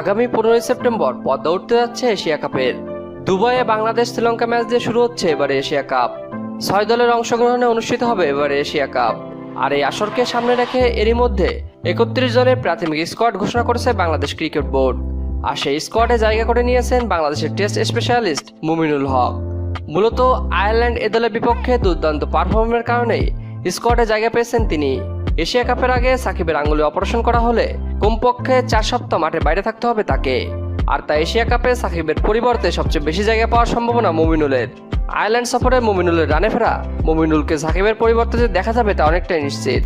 আগামী পনেরোই সেপ্টেম্বর পদ্মা উঠতে যাচ্ছে এশিয়া কাপের। দুবাইয়ে বাংলাদেশ শ্রীলঙ্কা ম্যাচ দিয়ে শুরু হচ্ছে এবারে এশিয়া কাপ। ছয় দলের অংশগ্রহণে অনুষ্ঠিত হবে এবারে এশিয়া কাপ। আর এই আসরকে সামনে রেখে এরই মধ্যে একত্রিশ জনের প্রাথমিক স্কোয়াড ঘোষণা করেছে বাংলাদেশ ক্রিকেট বোর্ড। আর সেই স্কোয়াডে জায়গা করে নিয়েছেন বাংলাদেশের টেস্ট স্পেশালিস্ট মুমিনুল হক। মূলত আয়ারল্যান্ড এ দলের বিপক্ষে দুর্দান্ত পারফর্মের কারণে স্কোয়াডে জায়গা পেয়েছেন তিনি। এশিয়া কাপের আগে সাকিবের আঙুলে অপারেশন করা হলে কমপক্ষে চার সপ্তাহ মাঠে বাইরে থাকতে হবে তাকে। আর তাই এশিয়া কাপে সাকিবের পরিবর্তে সবচেয়ে বেশি জায়গা পাওয়ার সম্ভাবনা মুমিনুলের। আয়ারল্যান্ড সফরে মুমিনুলের রানে ফেরা, মুমিনুলকে সাকিবের পরিবর্তে যে দেখা যাবে তা অনেকটাই নিশ্চিত।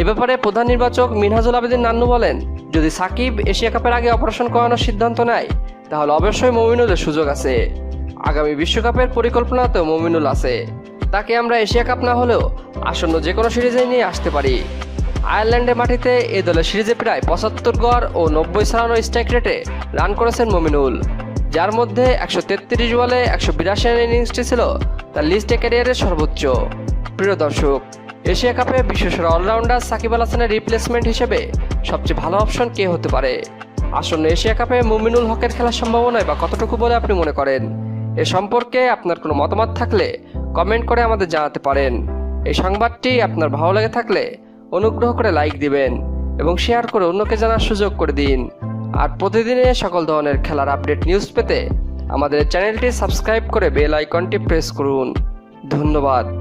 এ ব্যাপারে প্রধান নির্বাচক মিনহাজুল আবেদিন নান্নু বলেন, যদি সাকিব এশিয়া কাপের আগে অপারেশন করানোর সিদ্ধান্ত নেয়, তাহলে অবশ্যই মুমিনুলের সুযোগ আছে। আগামী বিশ্বকাপের পরিকল্পনাতেও মুমিনুল আছে। তাকে আমরা এশিয়া কাপ না হলেও আসন্ন যে কোনো সিরিজে নিয়ে আসতে পারি। আয়ারল্যান্ডের মাটিতে এ দলের সিরিজে প্রায় পঁচাত্তর গড় ও নব্বই সারানো স্ট্রাইক রেটে রান করেছেন মমিনুল। যার মধ্যে একশো তেত্রিশ বলে একশো বিরাশি ইনিংসটি ছিল তার লিস্টে ক্যারিয়ারের সর্বোচ্চ। প্রিয় দর্শক, এশিয়া কাপে বিশ্বসেরা অলরাউন্ডার সাকিব আল হাসানের রিপ্লেসমেন্ট হিসেবে সবচেয়ে ভালো অপশন কে হতে পারে? আসন্ন এশিয়া কাপে মুমিনুল হকের খেলার সম্ভাবনায় বা কতটুকু বলে আপনি মনে করেন? এ সম্পর্কে আপনার কোনো মতামত থাকলে কমেন্ট করে আমাদের জানাতে পারেন। এই সংবাদটি আপনার ভালো লেগে থাকলে অনুগ্রহ করে লাইক দিবেন এবং শেয়ার করে অন্যকে জানার সুযোগ করে দিন। আর প্রতিদিনে সকল ধরনের খেলার আপডেট নিউজ পেতে আমাদের চ্যানেলটি সাবস্ক্রাইব করে বেল আইকনটি প্রেস করুন। ধন্যবাদ।